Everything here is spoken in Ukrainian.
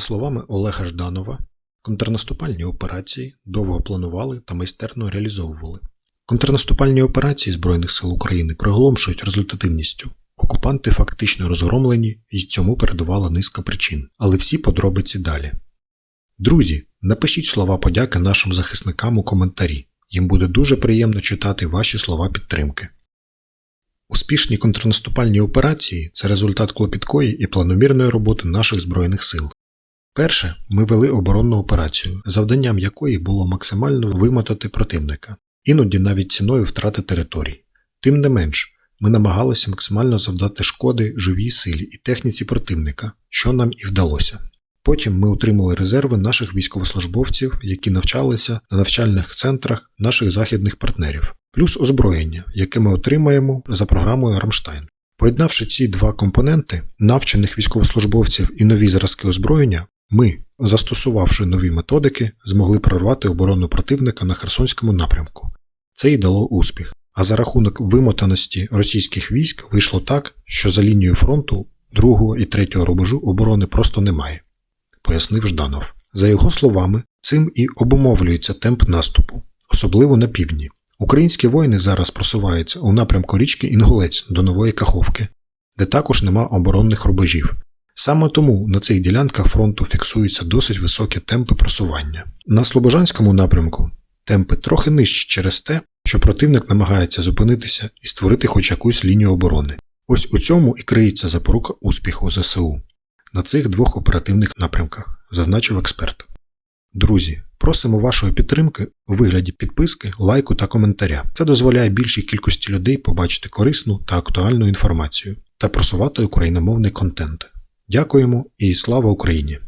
За словами Олега Жданова, контрнаступальні операції довго планували та майстерно реалізовували. Контрнаступальні операції Збройних сил України приголомшують результативністю. Окупанти фактично розгромлені і цьому передувала низка причин, але всі подробиці далі. Друзі, напишіть слова подяки нашим захисникам у коментарі. Їм буде дуже приємно читати ваші слова підтримки. Успішні контрнаступальні операції це результат клопіткої і планомірної роботи наших Збройних сил. Перше, ми вели оборонну операцію, завданням якої було максимально вимотати противника, іноді навіть ціною втрати територій. Тим не менш, ми намагалися максимально завдати шкоди живій силі і техніці противника, що нам і вдалося. Потім ми отримали резерви наших військовослужбовців, які навчалися на навчальних центрах наших західних партнерів, плюс озброєння, яке ми отримаємо за програмою Рамштайн. Поєднавши ці два компоненти навчених військовослужбовців і нові зразки озброєння, ми, застосувавши нові методики, змогли прорвати оборону противника на Херсонському напрямку. Це й дало успіх. А за рахунок вимотаності російських військ вийшло так, що за лінією фронту другого і третього рубежу оборони просто немає, пояснив Жданов. За його словами, цим і обумовлюється темп наступу, особливо на півдні. Українські воїни зараз просуваються у напрямку річки Інгулець до Нової Каховки, де також нема оборонних рубежів. Саме тому на цих ділянках фронту фіксуються досить високі темпи просування. На Слобожанському напрямку темпи трохи нижчі через те, що противник намагається зупинитися і створити хоч якусь лінію оборони. Ось у цьому і криється запорука успіху ЗСУ на цих двох оперативних напрямках, зазначив експерт. Друзі, просимо вашої підтримки у вигляді підписки, лайку та коментаря. Це дозволяє більшій кількості людей побачити корисну та актуальну інформацію та просувати україномовний контент. Дякуємо і слава Україні!